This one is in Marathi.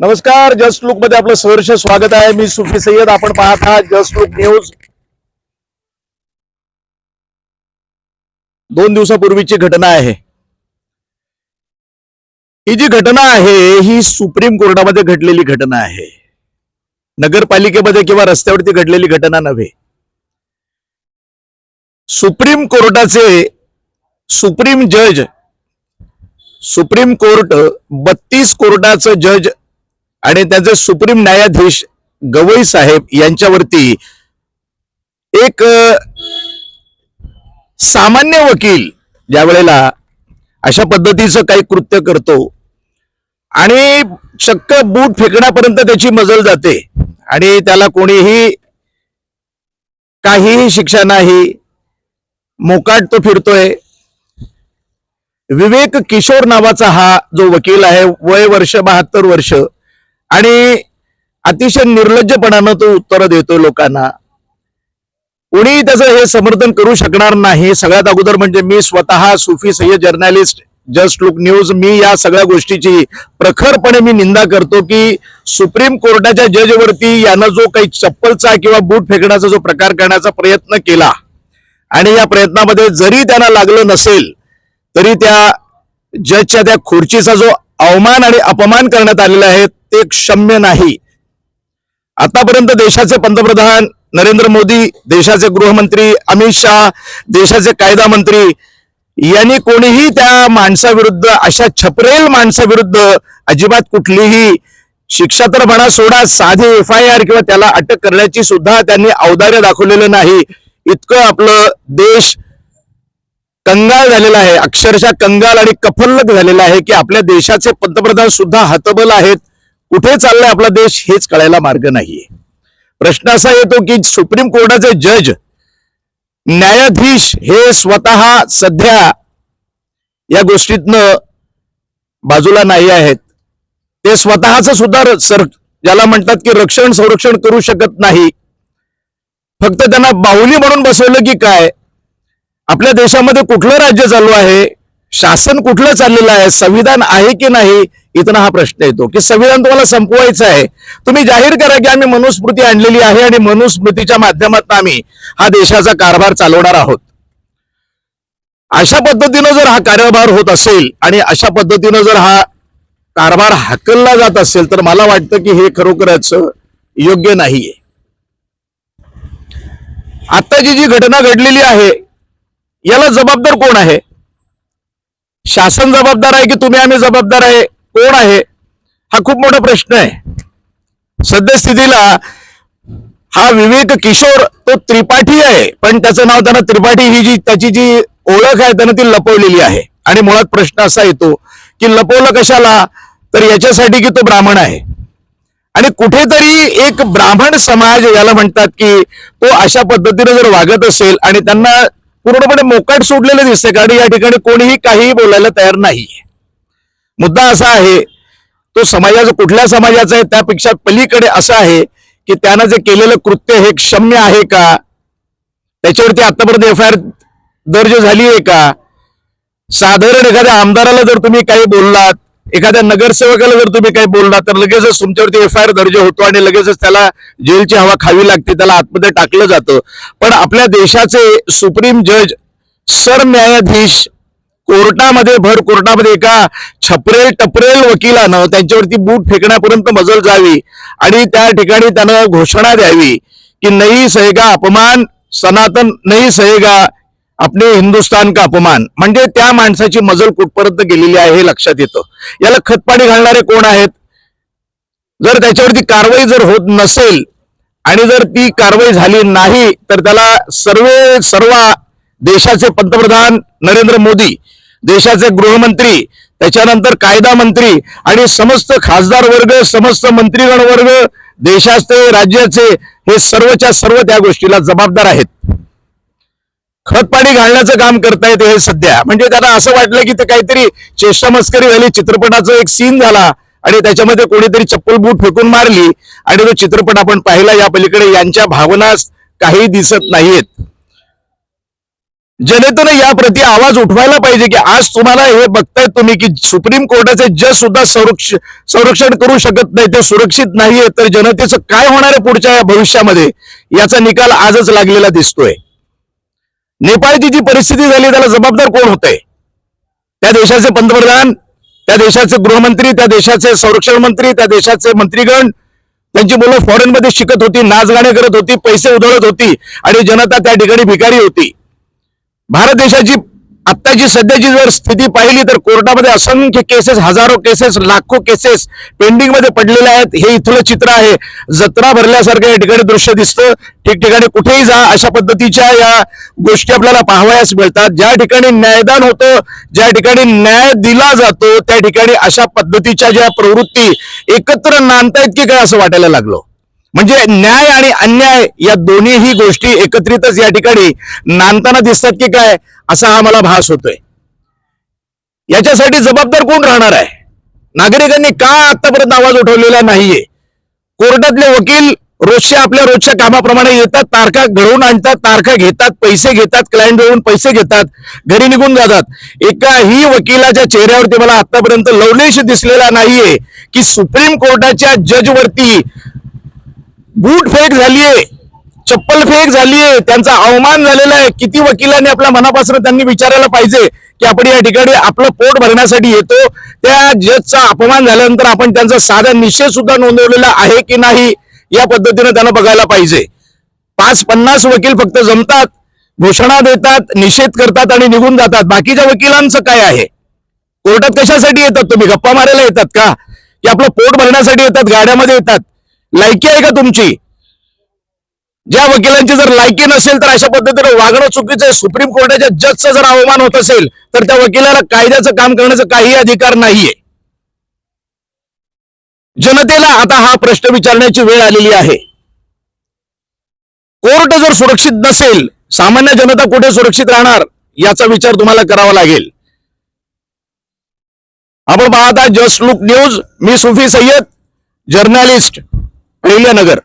नमस्कार जस्ट लुकमध्ये आपलं सहर्ष स्वागत आहे. मी सुफी सय्यद. आपण पाहत आहात जस्ट लुक न्यूज. दोन दिवसापूर्वीची घटना आहे. ही जी घटना आहे ही सुप्रीम कोर्टामध्ये घडलेली घटना आहे. नगरपालिकेमध्ये किंवा रस्त्यावरती घडलेली घटना नव्हे. सुप्रीम कोर्टाचे सुप्रीम जज सुप्रीम कोर्ट बत्तीस कोर्टाचं जज आणि त्यांचे सुप्रीम न्यायाधीश गवई साहेब यांच्यावरती एक सामान्य वकील ज्या वेळेला अशा पद्धतीचं काही कृत्य करतो आणि चक्क बूट फेकण्यापर्यंत त्याची मजल जाते आणि त्याला कोणीही काहीही शिक्षा नाही मोकाट तो फिरतोय. विवेक किशोर नावाचा हा जो वकील आहे वय वर्ष बहात्तर वर्ष आणि अतिशय निर्लज्जपणानं तो उत्तर देतो लोकांना. कोणी त्याचं हे समर्थन करू शकणार नाही. सगळ्यात अगोदर म्हणजे मी स्वतः Sufi Sayyad journalist just look news मी या सगळ्या गोष्टीची प्रखरपणे मी निंदा करतो की सुप्रीम कोर्टाच्या जजवरती यानं जो काही चप्पलचा किंवा बूट फेकण्याचा जो प्रकार करण्याचा प्रयत्न केला आणि या प्रयत्नामध्ये जरी त्यांना लागलं नसेल तरी त्या जजच्या त्या खुर्चीचा जो अवमान आणि अपमान करण्यात आलेला आहे ते क्षम्य नाही. आतापर्यंत देशाचे पंतप्रधान नरेंद्र मोदी देशाचे गृहमंत्री अमित शहा देशाचे कायदा मंत्री यांनी कोणीही त्या माणसाविरुद्ध अशा छपरेल माणसाविरुद्ध अजिबात कुठलीही शिक्षा तर म्हणा सोडा साधी एफ आय आर किंवा त्याला अटक करण्याची सुद्धा त्यांनी औदार्य दाखवलेलं नाही. इतकं आपलं देश कंगाल झालेला आहे अक्षरशः कंगाल आणि कफल्लक झालेला आहे की आपल्या देशाचे पंतप्रधान सुद्धा हतबल आहेत. कुठे चाललाय आपला देश हेच कळायला मार्ग नाहीये. प्रश्न असा येतो की सुप्रीम कोर्टाचे जज न्यायाधीश हे स्वतः सध्या या गोष्टीतनं बाजूला नाही आहेत. ते स्वतःच सुद्धा सर ज्याला म्हणतात की रक्षण संरक्षण करू शकत नाही. फक्त त्यांना बाहुली म्हणून बसवलं की काय? आपल्या देशामध्ये कुठलं राज्य चालू आहे? शासन कुठलं चाललेलं आहे? संविधान आहे की नाही? इथं हा प्रश्न येतो की संविधान तुम्हाला संपवायचं आहे. तुम्ही जाहीर करा की आम्ही मनुस्मृती आणलेली आहे आणि मनुस्मृतीच्या माध्यमातून आम्ही हा देशाचा कारभार चालवणार आहोत. अशा पद्धतीनं जर हा कारभार होत असेल आणि अशा पद्धतीनं जर हा कारभार हाकलला जात असेल तर मला वाटतं की हे खरोखरच योग्य नाहीये. आत्ताची जी घटना घडलेली आहे याला जबाबदार कोण आहे? शासन जबाबदार आहे की तुम्ही आम्ही जबाबदार आहे? कोण आहे? हा खूप मोठा प्रश्न आहे. सद्यस्थितीला हा विवेक किशोर तो त्रिपाठी आहे. पण त्याचं नाव त्यांना त्रिपाठी ही जी त्याची जी ओळख आहे त्यानं ती लपवलेली आहे. आणि मुळात प्रश्न असा येतो की लपवलं कशाला? तर याच्यासाठी की तो ब्राह्मण आहे. आणि कुठेतरी एक ब्राह्मण समाज याला म्हणतात की तो अशा पद्धतीने जर वागत असेल आणि त्यांना पूर्णपणे मोकाट सोडलेलं दिसते कारण या ठिकाणी कोणीही काहीही बोलायला तयार नाही मुद्दा असा आहे तो समाजाचा कुठल्या समाजाचा आहे त्यापेक्षा पलीकडे असं आहे की त्यानं जे केलेलं कृत्य हे क्षम्य आहे का? त्याच्यावरती आतापर्यंत एफ आय आर दर्ज झाली आहे का? साधारण एखाद्या आमदाराला जर तुम्ही काही बोललात एखाद्या नगरसेवकाला जर तुम्ही काही बोललात तर लगेचच तुमच्यावरती एफ आय आर दर्ज होतो आणि लगेचच त्याला जेलची हवा खावी लागते त्याला आतमध्ये टाकलं जातं. पण आपल्या देशाचे सुप्रीम जज सरन्यायाधीश कोर्टामध्ये भर कोर्टामध्ये एका छपरेल टपरेल वकिलानं त्यांच्यावरती बूट फेकण्यापर्यंत मजल जावी आणि त्या ठिकाणी त्यानं घोषणा द्यावी की नई सहेगा अपमान सनातन नई सहेगा आपले हिंदुस्तान का अपमान. म्हणजे त्या माणसाची मजल कुठपर्यंत गेलेली आहे हे लक्षात येतं. याला खतपाणी घालणारे कोण आहेत? जर त्याच्यावरती कारवाई जर होत नसेल आणि जर ती कारवाई झाली नाही तर त्याला सर्व सर्व देशाचे पंतप्रधान नरेंद्र मोदी देशाचे गृहमंत्री त्याच्यानंतर कायदा मंत्री आणि समस्त खासदार वर्ग समस्त मंत्रीगण वर्ग देशाचे राज्याचे हे सर्वच्या सर्व त्या गोष्टीला जबाबदार आहेत. खतपाणी घालण्याचं काम करतायत हे सध्या. म्हणजे त्यांना असं वाटलं की ते काहीतरी चेष्टा मस्करी झाली चित्रपटाचा एक सीन झाला आणि त्याच्यामध्ये कोणीतरी चप्पल बूट फेकून मारली आणि तो चित्रपट आपण पाहिला या पलीकडे यांच्या भावना काही दिसत नाहीयेत. जनतेनं याप्रती आवाज उठवायला पाहिजे की आज तुम्हाला हे बघताय तुम्ही की सुप्रीम कोर्टाचे जज सुद्धा संरक्ष संरक्षण करू शकत नाही ते सुरक्षित नाहीये तर जनतेचं काय होणार आहे पुढच्या या भविष्यामध्ये? याचा निकाल आजच लागलेला दिसतोय. नेपाळची जी परिस्थिती झाली त्याला जबाबदार कोण होत त्या देशाचे पंतप्रधान त्या देशाचे गृहमंत्री त्या देशाचे संरक्षण मंत्री त्या देशाचे मंत्रीगण त्यांची मुलं फॉरेन मध्ये शिकत होती नाचगाणे करत होती पैसे उधळत होती आणि जनता त्या ठिकाणी भिकारी होती. भारत देशाची आत्ताची सध्याची जर स्थिती पाहिली तर कोर्टामध्ये असंख्य केसेस हजारो केसेस लाखो केसेस पेंडिंगमध्ये पडलेले आहेत. हे इथलं चित्र आहे. जत्रा भरल्यासारखं या ठिकाणी दृश्य दिसतं. ठिकठिकाणी कुठेही जा अशा पद्धतीच्या या गोष्टी आपल्याला पाहावयास मिळतात. ज्या ठिकाणी न्यायदान होतं ज्या ठिकाणी न्याय दिला जातो त्या ठिकाणी अशा पद्धतीच्या ज्या प्रवृत्ती एकत्र नांदतायत की काय असं वाटायला लागलं? म्हणजे न्याय आणि अन्याय या दोन्हीही गोष्टी एकत्रितच या ठिकाणी नांदताना दिसतात की काय असा हा मला भास होतोय. याच्यासाठी जबाबदार कोण राहणार आहे? नागरिकांनी का आतापर्यंत आवाज उठवलेला नाहीये? कोर्टातले वकील रोजच्या आपल्या रोजच्या कामाप्रमाणे येतात तारखा घडवून आणतात तारखा घेतात पैसे घेतात क्लायंट जवळून पैसे घेतात घरी निघून जातात. एकाही वकिलाच्या चेहऱ्यावरती मला आतापर्यंत लवलेश दिसलेला नाहीये की सुप्रीम कोर्टाच्या जजवरती बूट फेक झालीये चप्पल फेक झालीये त्यांचा अवमान झालेला आहे. किती वकिलांनी आपल्या मनापासून त्यांनी विचारायला पाहिजे की आपण या ठिकाणी आपलं पोट भरण्यासाठी येतो? त्या जजचा अपमान झाल्यानंतर आपण त्यांचा साधा निषेध सुद्धा नोंदवलेला आहे की नाही या पद्धतीने त्यांना बघायला पाहिजे. पाच पन्नास वकील फक्त जमतात घोषणा देतात निषेध करतात आणि निघून जातात. बाकीच्या वकिलांचं काय आहे? कोर्टात कशासाठी येतात तुम्ही? गप्पा मारायला येतात का? की आपलं पोट भरण्यासाठी येतात गाड्यामध्ये येतात. लायकी आहे का तुमची? ज्या वकिलांची जर लायकी नसेल तर अशा पद्धतीने वागणं चुकीचं आहे. सुप्रीम कोर्टाच्या जजचा जर अवमान होत असेल तर त्या वकिलाला कायद्याचं काम करण्याचा काही अधिकार नाहीये. जनतेला आता हा प्रश्न विचारण्याची वेळ आलेली आहे. कोर्ट जर सुरक्षित नसेल सामान्य जनता कुठे सुरक्षित राहणार याचा विचार तुम्हाला करावा लागेल. आपण पाहता जस्ट लुक न्यूज मी सुफी सय्यद जर्नलिस्ट. अहिल्यानगर.